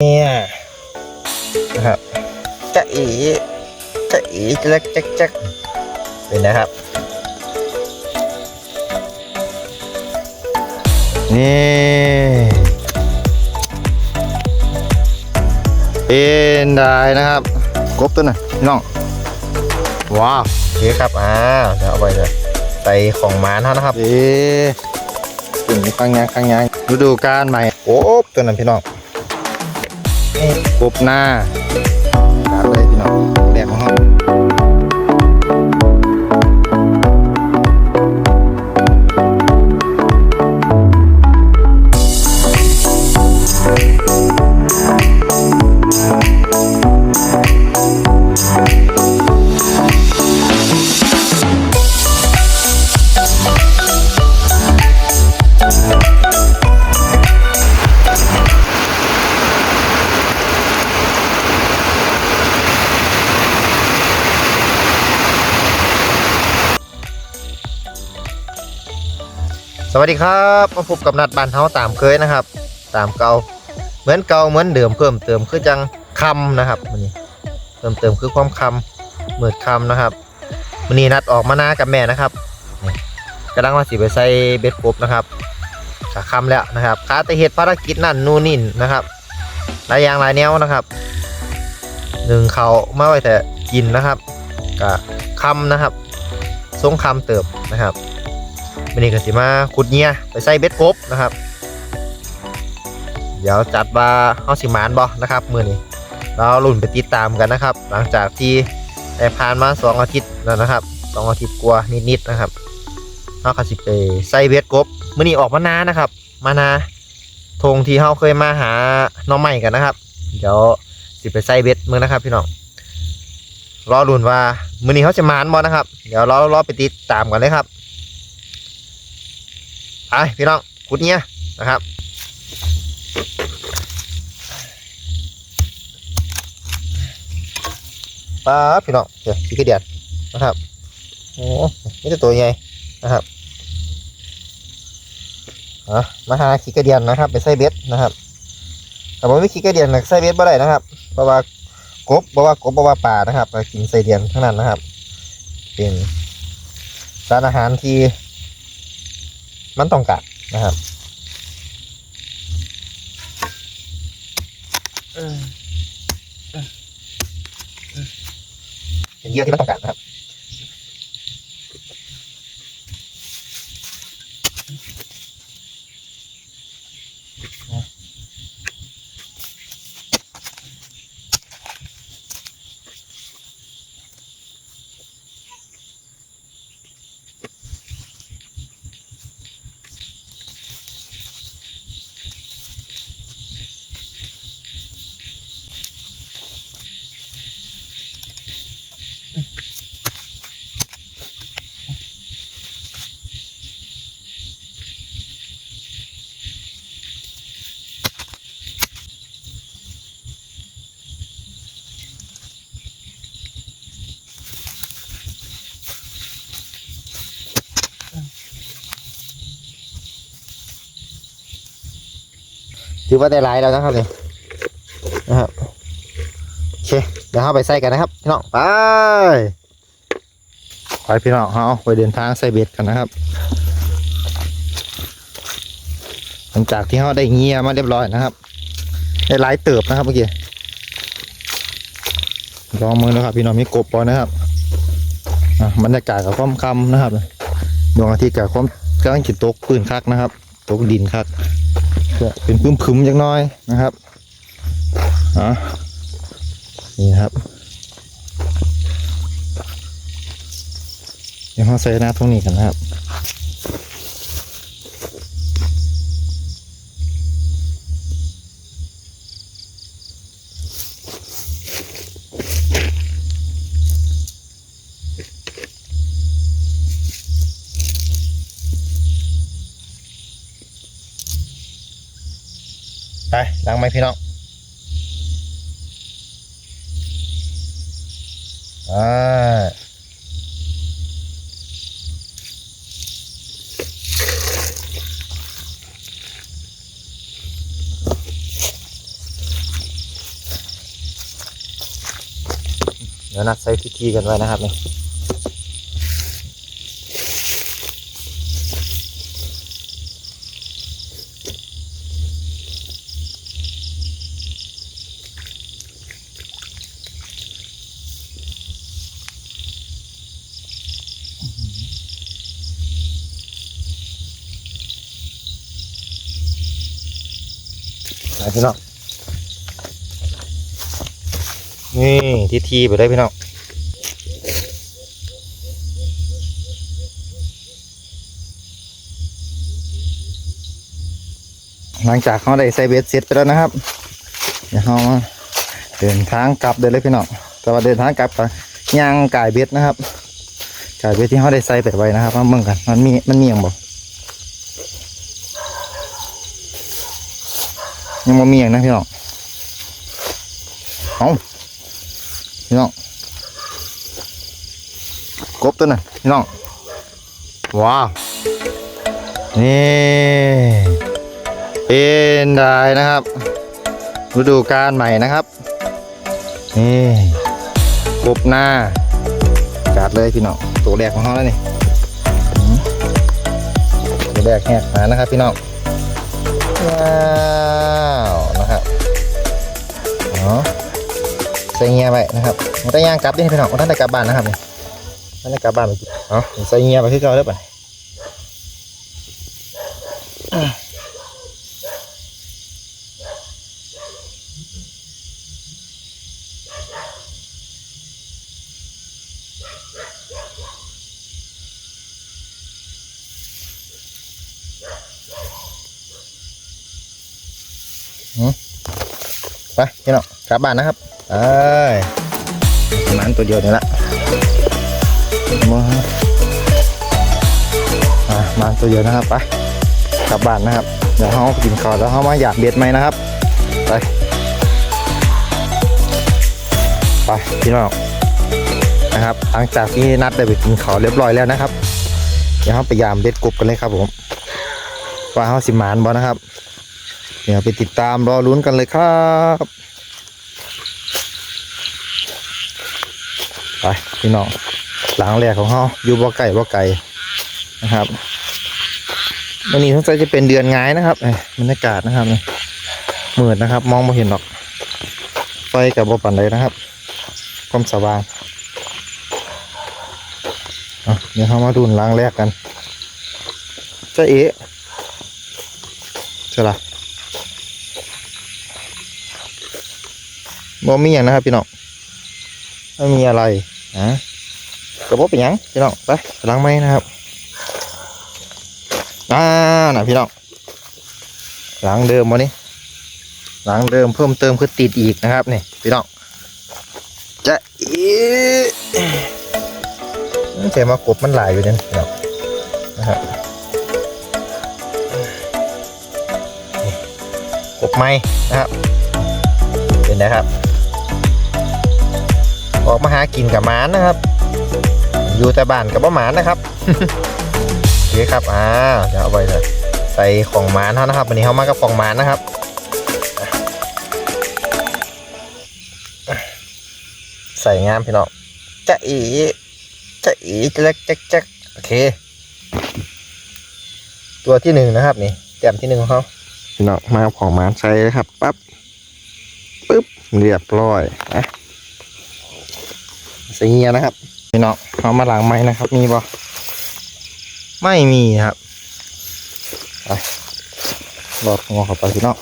เนี่ยนะครับจะอีจะอีจะเล็กจักจักเป็นนะครับ นี่เป็นได้นะครับกบตัวน่ะพี่น้องว้าวโอเคครับอ่าเดี๋ยวเอาไปเลยใส่ของหมาเท่านะครับเอ๊ะถึงข้างยางข้างยางฤดูกาลใหม่โอ้ตัวนั้นพี่น้องนี่ กบหน้า วัสดีครับมาพบกับนัดบันเฮาตามเคยนะครับ ตามเก่าเหมือนเก่าเหมือนเดิมเพิ่มเติมคือจังคำนะครับวันนี้เพิ่มเติมคือความคำเหมือดคำนะครับวันนี้นัดออกมาหน้ากับแม่นะครับนี่กำลังว่าสิไปใส่เบ็ดกบนะครับจะคำแล้วนะครับคาแต่เหตุภารกิจนั่นนู่นนี่นะครับหลายอย่างหลายแนวนะครับหนึ่งเขาไม่ไว้แต่กินนะครับกับคำนะครับทรงคำเติบนะครับ วันนี้ก็สิมาขุดเงียไปใส่เบ็ดกบนะครับ เดี๋ยวจัดว่าเฮาสิมานบ่นะครับมื้อนี้เราลุ้นไปติดตามกันนะครับ หลังจากที่ได้ผ่านมาสองอาทิตย์แล้วนะครับสองอาทิตย์กว่านิดๆนะครับเฮาก็สิไปใส่เบ็ดกบมื้อนี้ออกมานานะครับ มานาทงที่เฮาเคยมาหาน้องใหม่กันนะครับ เดี๋ยวสิไปใส่เบ็ดมื้อนะครับ พี่น้องรอลุ้นว่ามื้อนี้เฮาจะมานบ่นะครับ เดี๋ยวเรารอไปติดตามกันเลยครับ ไปพี่น้องขุดเงี้ยนะครับปลาพี่น้องเดี๋ยวขี้กระเดียดนะครับโอ้นี่จะตัวใหญ่นะครับมาหาขี้กระเดียนนะครับไปใส่เบ็ดนะครับแต่ว่ไม่ขี้กระเดียนนะใส่เบ็ดบ่ได้นะครับเพราะว่ากบเพราะว่ากบเพราะว่าปลานะครับกินใส่เดียนทั้งนั้นนะครับ เป็นสารอาหารที่ มันต้องการนะครับเป็นเหยื่อที่มันต้องการนะครับ ถือว่าได้หลายแล้วนะครับเนี่ยนะครับโอเคเดี๋ยวเราไปใส่กันนะครับพี่น้องไปไปพี่น้องเราไปเดินทางใส่เบ็ดกันนะครับหลังจากที่เราได้เงียมาเรียบร้อยนะครับ ได้หลายเติบนะครับเมื่อกี้ลองมือนะครับพี่น้องมีกบปอนะครับบรรยากาศกับความคำนะครับดวงอาทิตย์กับความกำลังจิตตกปืนคักนะครับ ตกดินคัก ก็เป็นพึ่มพึมๆจังน้อยนะครับอะนี่ครับเดี๋ยวเราใส่หน้าตรงนี้กันนะครับ ล้างไหมพี่น้องอาเดี๋ยวนัดใส่พิธีกันไว้นะครับเนี่ย นี่ทิธีไปเลยพี่น้องหลังจากเขาได้ใส่เบ็ดเสร็จไปแล้วนะครับ เดี๋ยวเขามาเดินทางกลับเดินเลยพี่น้องแต่ว่าเดินทางกลับกับย่างกายเบ็ดนะครับกายเบ็ดที่เขาได้ใส่ไปไว้นะครับมาเบิ่งกันมันมีมันมีอย่างบอกยังบ่มีอย่างนะพี่น้องเอา พี่น้องกบตัวน่ะพี่น้องว้าวนี่เป็นได้นะครับฤดูกาลใหม่นะครับนี่กบหน้าจัดเลยพี่น้องตัวแรกของเขาแล้วนี่อืมตัวแรกแหกมานะครับพี่น้องว้าวนะครับเนาะ ใส่เงียไปนะครับมันได้ย่างกลับดิพี่น้องมันได้กลับบ้านนะครับนี่มันได้กลับบ้านไปกินเนาใส่เงียไปที่เก่าได้ปไปพี่น้องกลับบ้านนะครับ ไปประมาณตัวเดียวนี่ละมาอะมาตัวเดียวนะครับไปกลับบ้านนะครับเดี๋ยวเขากินข้าวแล้วเขามาอยากเบ็ดไหมนะครับ ไปไปพี่น้องนะครับ หลังจากที่นัดได้ไปกินข้าวเรียบร้อยแล้วนะครับ เดี๋ยวเขาไปยามเบ็ดกบกันเลยครับผมว่าเขาสิมานบอนะครับ เดี๋ยวไปติดตามรอลุ้นกันเลยครับ ไปพี่น้องหลังแรกของเขาอยู่บ่อไก่บ่อไก่นะครับวันนี้ทั้งใจจะเป็นเดือนงายนะครับเอ้ยบรรยากาศนะครับนี่มืดนะครับ มองไม่เห็นหรอก ไฟกับบ่ปั่นเลยนะครับ ความสว่างอะเดี๋ยวเขามาดูหลังแรกกันจะเอ๋ใช่ละบ่มีอย่างนะครับพี่น้องไม่มีอะไร นะกระบอกเป็นยังพี่น้องไปล้างไม้นะครับอ่านะพี่น้องล้างเดิมวันนี้ล้างเดิมเพิ่มเติมคือติดอีกนะครับนี่พี่น้องจะอีแต่มากบมันหลายอยู่นี่ยพี่น้องนะครับกบไม้นะครับเป็นนะครับ ออกมาหากินกับหมานนะครับ อยู่แต่บ้านกับหมานนะครับโอเคครับอ่าเดี๋ยวเอาไปเลยใส่ของหมานเขานะครับวันนี้เขามากับของหมานนะครับใส่งามพี่น้องจะอีจะอีจะเล็กจ๊กจ๊กโอเค ตัวที่หนึ่งนะครับ นี่แต้มที่หนึ่งของเขาพี่น้องมากับของหมานใส่เลยครับปั๊บปึ๊บเรียบร้อยนะ ใส่เงียนะครับพี่น้องเอามาล้างไม้นะครับ มีบ่ไม่มีครับไปรอดงอเข้าไปพี่น้อง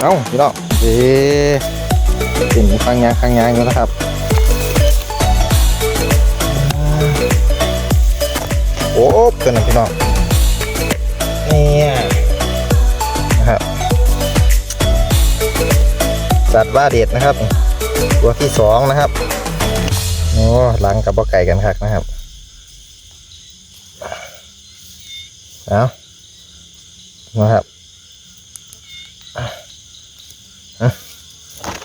เอ้าพี่น้องเอ๊ะเป็นข้างยางข้างยางอยู่นะครับโอ้ตัวนึงพี่น้องเนี่ย สัตว์ว่าเด็ดนะครับ ตัวที่สองนะครับโอ้หลังกับบ่อไก่กันครับนะครับเอานะครับอะอะ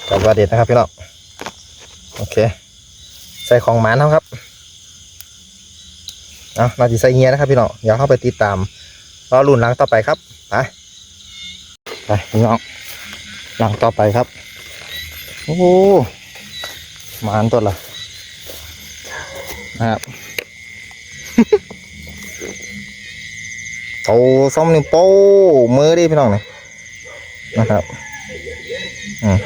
กับว่าเด็ดนะครับพี่น้องโอเค ใส่ของหมานครับเอานาจิใส่เงียนะครับพี่น้องเดี๋ยวเข้าไปติดตามรอรุ่นหลังต่อไปครับไปไปพี่น้องหลังต่อไปครับ โอ้โหมานตัวละนะครับโตส้มนิ้วโป้มือดิพี่น้องนี่นะครับอืม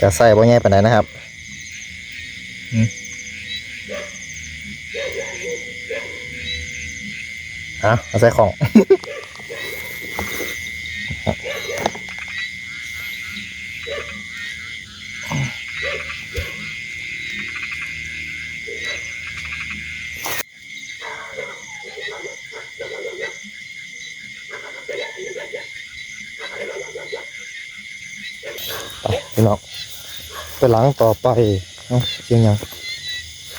กระใส่บ่แง่ปานใดนะครับอืมอะเอาใส่ของ ไปพี่น้องไป หลังต่อไปเอ้าเสียงยัง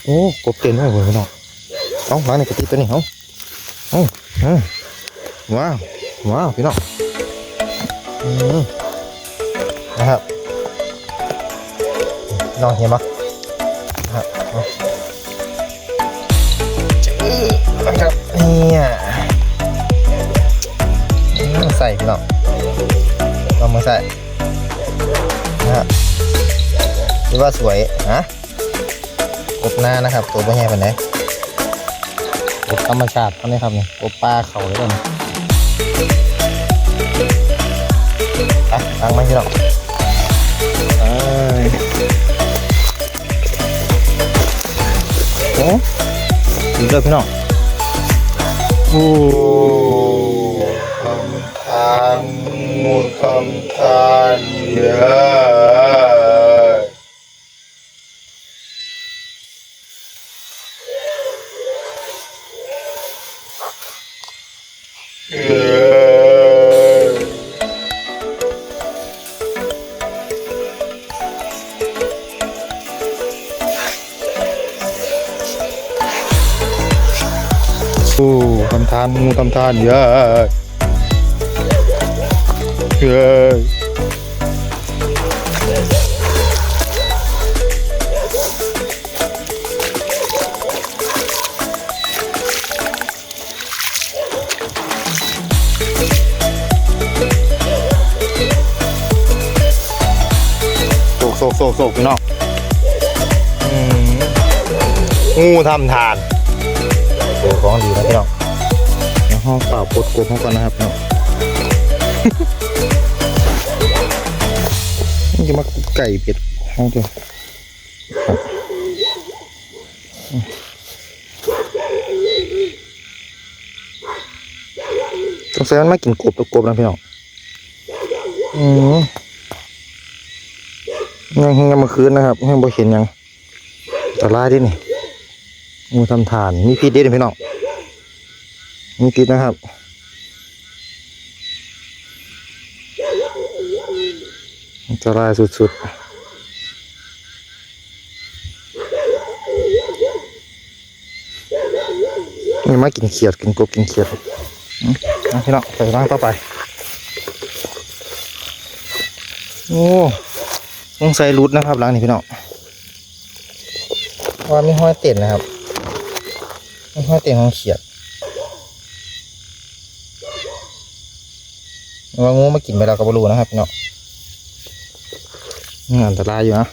โอ้กบเต็นไว้เว้ยพี่น้องเอ้าหลังในกระติกตัวนี้เอ้าเอ้าเอาว้าวว้าวพี่น้องอืมนะครับน้องเห็นปะนะครับเอาจื้อนะครับเนี่ยใส่พี่น้องลองมาใส่ คิดว่าสวยนะกบหน้านะครับ ตัวไม่ใหญ่ปานไหนกบธรรมชาติเขาเนี่ยครับเนี่ยกบปลาเขาเลยกันอะตั้งไหมพี่น้องเอ้ยโอ้อีกเลยพี่น้องโอ้คำทานมูลคำทานเยอะ โอ้ทำทานงูทำทานเยอะเยอะโศกโศกโศกโซ่น้องอืมงูทำทาน จอของดีนะพี่น้องในห้องเปล่าปดกบห้องก่อนนะครับพี่น้องมันจะมาไก่เป็ดห้องเดียวสงสัยมันไม่กินกบตัวกบนะพี่น้องอืมยังเห็นกันเมื่อคืนนะครับยังบ่เห็นยังอันตรายดินี่ งูทำฐาน มีพิษเด้อพี่น้อง มีพิษนะครับอันตรายสุดๆนี่มากินเขียดกินกบกินเขียดอืมเอาพี่น้องไปร่างต่อไป โอ้ต้องใส่รุดนะครับล้างนี่พี่น้องว่ามีห้อยเต็นนะครับ ไม่ค่อยเตียงของเขียดว่างูมากินไปแล้วก็บรูนะครับเนาะนี่อันตรายอยู่นะ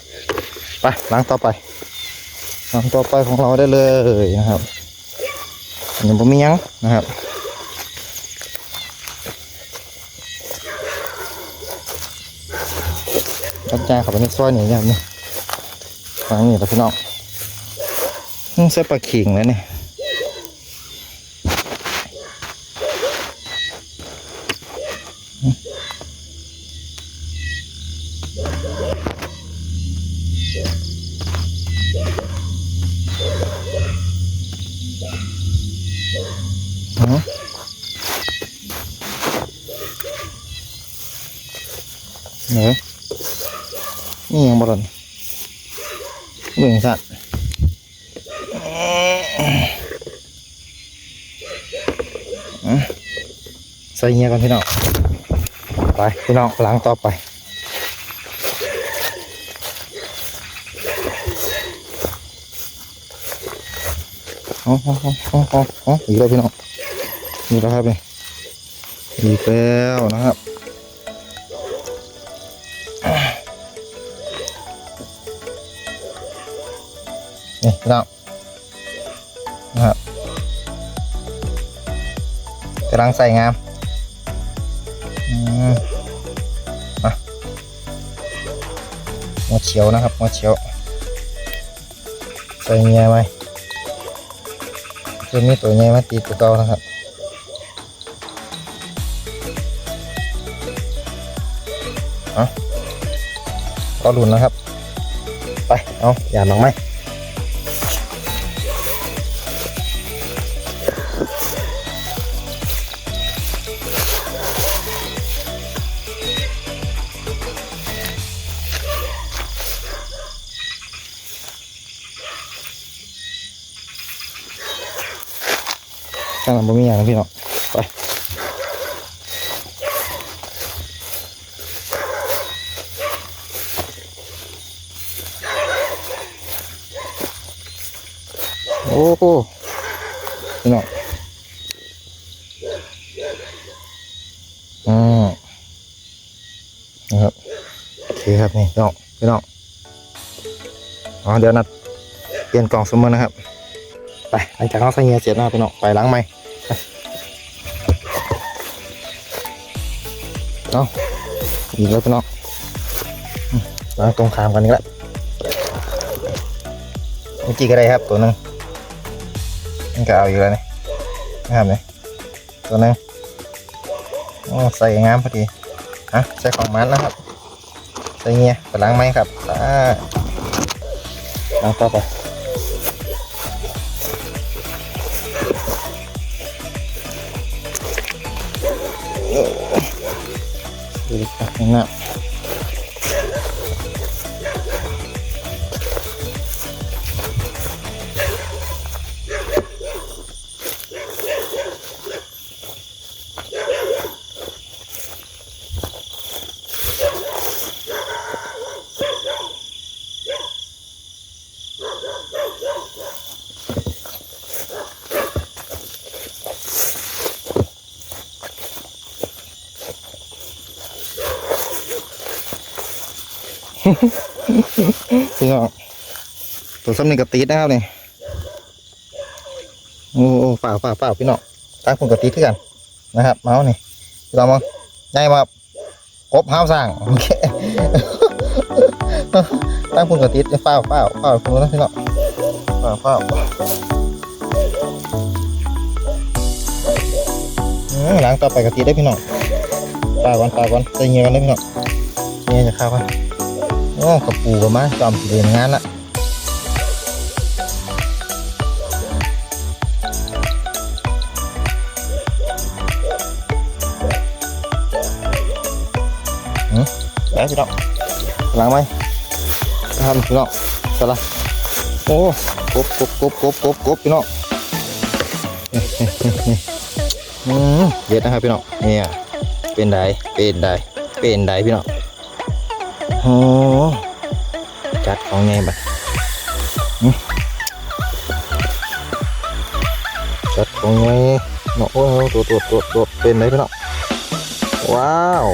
ไปล้างต่อไปล้างต่อไปของเราได้เลยนะครับอันนี้ผมมียังนะครับกระจายเข้าไปในซอยนี่อย่งนี้ฟังนี่แหละพี่น้องนี่ใส่ปลาขิงแล้วเนี่อ๋ เบิ่งสัตว์ใส่เงี้ยก่อนพี่น้องไปพี่น้องล้างต่อไปอ๋ออ๋ออ๋ออ๋ออ๋ออีกแล้วพี่น้องอีกแล้วครับนี่อีกแล้วนะครับ พี่น้องนะครับกำลังใส่งามมาหัวเฉียวนะครับหัวเฉียว ใส่เงี้ยไหมตัวนี้ตัวเงียมาตีตัวเก่านะครับเอก็รุนนะครับ ไป เอาอย่าหนองไหม บ่มีอย่างนะพี่น้องไปโอ้โหพี่น้องอืมนะครับโอเคครับนี่พี่น้องพี่น้องอ๋อเดี๋ยวนัดเปลี่ยนกล่องสมมตินะครับ ไปหลังจากเราใส่เงียเสร็จนะพี่น้องไปล้างไหม เอาอีกแล้วพี่น้องอืมาตรงขามกันอีกแล้วเมื่อกี้ก็ได้ครับตัวนึงมันก็เอาอยู่แล้วนี่นะครับนี่ตัวนึงโอ้ใส่งามพอดีอะใส่ของมันนะครับ ใส่เงี้ยไปล้างไหมครับอ่าล้างต่อไป ดูดิ พี่น้องตัวซ้ำนี่กระตีดนะครับนี่โอ้โอ้ฝ่าฝ่าฝ่าพี่น้องตั้งคนกระตีดที่กันนะครับเมาส์นี่พี่น้องมองง่ายมากกบห้าวสร้างโอเคตั้งคนกระตีดฝ้าวฝ้าวฝ้าวคุณนะพี่น้องฝ้าวฝ้าวอืมหลังต่อไปกระตีดได้พี่น้องปลาก่อนปลาก่อนใจเงียกันได้พี่น้องเงียจะเข้ากัน โอ้กระปูกันมาจอมสิเรียนงานละหืมได้พี่น้องล้างไหมทำพี่น้องสละโอ้กบกบกบกบกบกบพี่น้องนี่นี่นี่นี่อืมเด็ดนะครับพี่น้องเนี่ยเป็นไดเป็นไดเป็นไดพี่น้อง โอ้จัดของไงบัดจัดของไงเนาะโอ้ยตัวตัวตัวตัวเป็นไรพี่น้องว้าว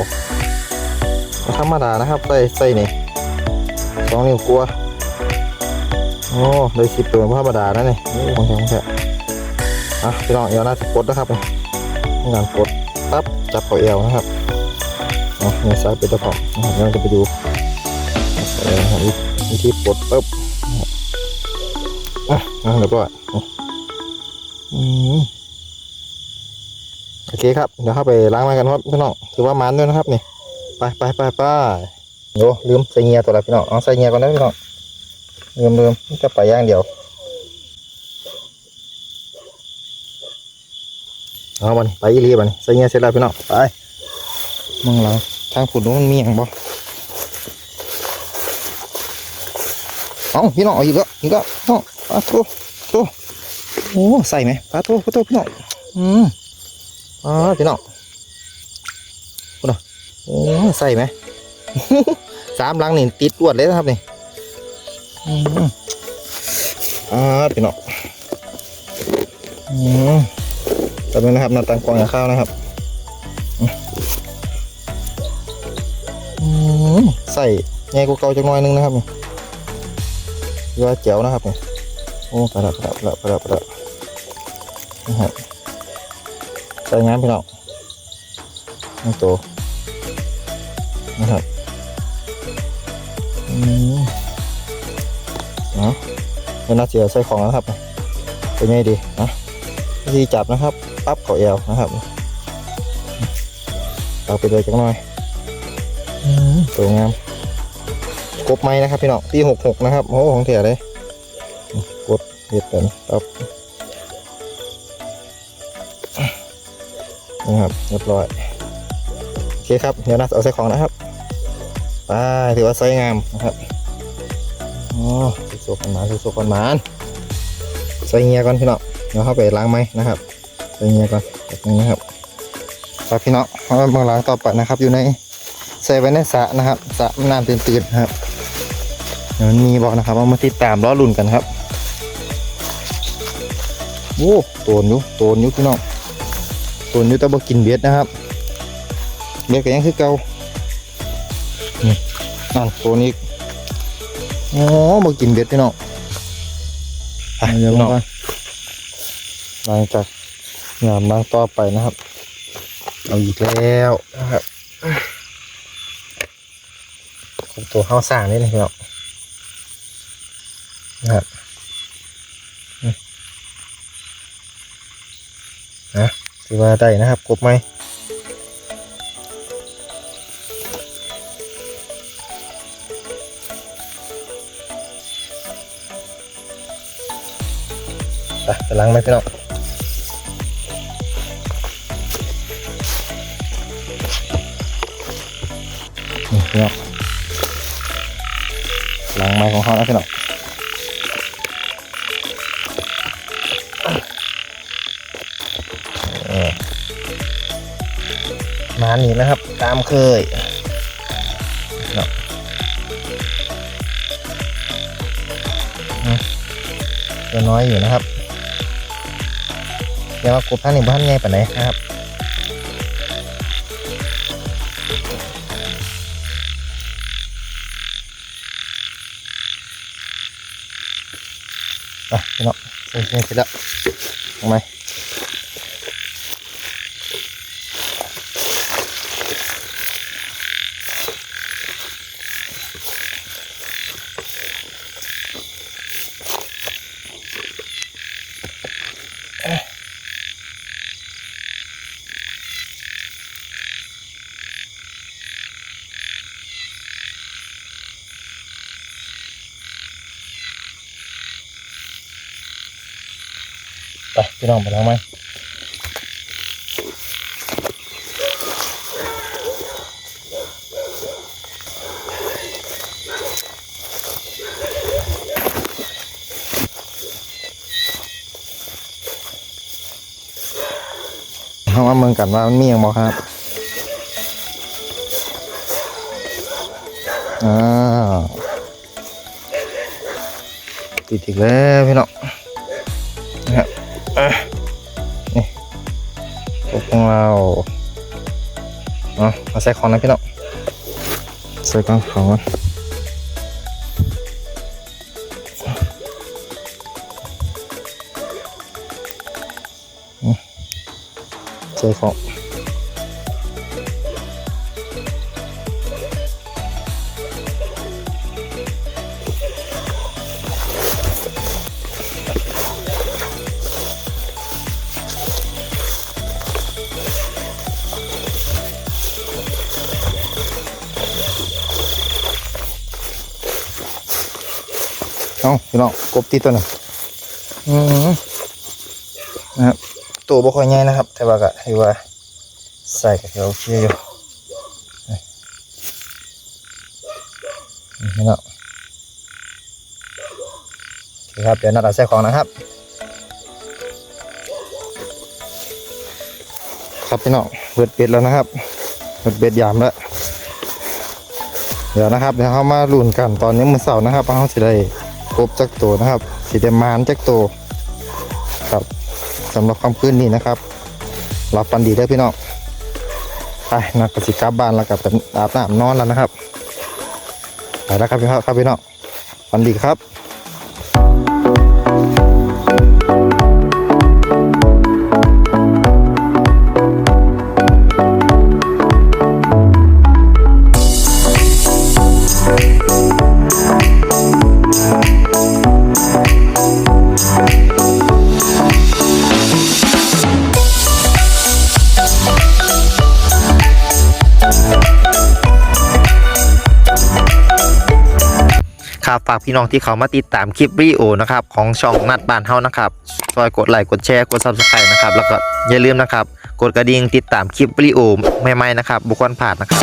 ธรรมดานะครับใส่ใส่นี่สองนิ้วกลัวโอ้ได้สิบตัวธรรมดานะนี่ของแข็งแข็งอะพี่น้องเอวน่าจะปลดนะครับงานปลดปั๊บจับเขาเอวนะครับเนาะในซ้ายเป็นตะขอบนะครับเราจะไปดูเออครับ วิธีปลดปุ๊บอะอะเรียบร้อยอืมโอเคครับ เดี๋ยวเข้าไปล้างม้กันครับพี่น้องถือว่ามันด้วยนะครับนี่ ไปไปไปไปโยลืมใส่เงียตัวละพี่น้องเอาใส่เงียก่อนนะพี่น้องลืมลืมจะไปย่างเดียวเอาบันไปอีรีบันใส่เงียเสร็จแล้วพี่น้องไปมึงเราทางขุดนู้นมันมีอย่างบ่้องพี่น้องเอาอีกแล้วอีกแล้วน้องปลาโตโตโอ้ใส่ไหมปลาโตปลาโตพี่น้องอืมอ่าพี่น้องคุณนะโอ้ใส่ไหมสามลังนี่ติดรวดเลยนะครับนี่อ่าพี่น้องอืมตอนนี้นะครับนาตังกองกัข้าวนะครับอือใส่แง่กูเกาจังน้อยนึงนะครับ เรือแจ๋วนะครับนี่โอ้ประดับประดับประดับประดับประดับนะครับใส่งามพี่น้องนี่โตนะครับอืมเนาะเดี๋ยวน่าจะใส่ของแล้วครับเป็นไงดีนะวิธีจับนะครับปั๊บเขาเอวนะครับเอาไปเลยจังหน่อยสวยงาม กบไม้นะครับพี่น้องปีหกหกนะครับโอ้ของเถียเลยกดเห็ดกันครับนะครับเรียบร้อยโอเคครับเดี๋ยวนัดเอาใส่ของนะครับไปถือว่าใสวยงามนะครับโอ้สุกๆกันหมาสุกๆกันหมานใส่เงียก่อนพี่น้องเดี๋ยวเข้าไปล้างไม้นะครับใส่เงียก่อนแบบนี้นะครับครับพี่น้องเอามาล้างต่อไปนะครับ อยู่ในใส่ไว้ในสระนะครับสระน้ำตื่นๆนะครับ เดี๋ยวมันมีบอกนะครับเอามาติดตามล้อลุ่นกันครับโอ้โตนอยู่โตนอยู่พี่น้องโตนอยู่แต่บ่กินเบ็ดนะครับเบ็ดก็ยังคือเก่านี่นั่นโตนอีกโอ้บ่กินเบ็ดพี่น้องอะเดี๋ยวมาหลังจากงานล้างต่อไปนะครับ เอาอีกแล้วนะครับของตัวข้าวสร้างนี่เลยพี่น้อง นะครับนะถือว่าได้นะครับกบไหมไปไปล้างไหมพี่น้องนี่พี่น้องหลังไม้ของเขานะพี่น้องาหนีนะครับ ตามเคยเนาะตัวน้อยอยู่นะครับเดี๋ยวมากบท่านหนึ่งบ้านใหญ่ปานไหนนะครับอะพี่น้องใส่ใส่เสร็จแล้ว ไปพี่น้องไปล้างไหมเอามาเมืองกันว่ามันมีอย่างบอกครับอ่าติดอีกแล้วพี่น้อง อะนี่กบของเราเอามาใส่ของนะพี่น้องใส่กองของใส่ของ เอาพี่น้องกบตีตัวหนึ่งอืมนะครับตัวบ่ค่อยใหญ่นะครับ แต่ว่าก็ถือว่าใส่กับโอเคอยู่นี่พี่น้องเคครับ เดี๋ยวนัดเอาใส่ของนะครับ ครับพี่น้องเปิดเป็ดแล้วนะครับเปิดเป็ดยามแล้วเดี๋ยวนะครับเดี๋ยวเขามาลุ้นกันตอนนี้มือเสาร์นะครับเขาจะได้ ครบจักตัวนะครับสีแดมานจักตัวครับสำหรับความคืนนี้นะครับรับปันดีได้พี่น้องไปนักกสิกลับบ้านแล้วกับอาบน้ำนอนแล้วนะครับไปแล้วครับพี่น้องครับพี่น้องปันดีครับ พี่น้องที่เขามาติดตามคลิปวิดีโอนะครับของช่องนัดบ้านเฮานะครับซอยกดไลค์กดแชร์กดซับสไครต์นะครับแล้วก็อย่าลืมนะครับกดกระดิ่งติดตามคลิปวิดีโอใหม่ๆนะครับบุคคลผ่านนะครับ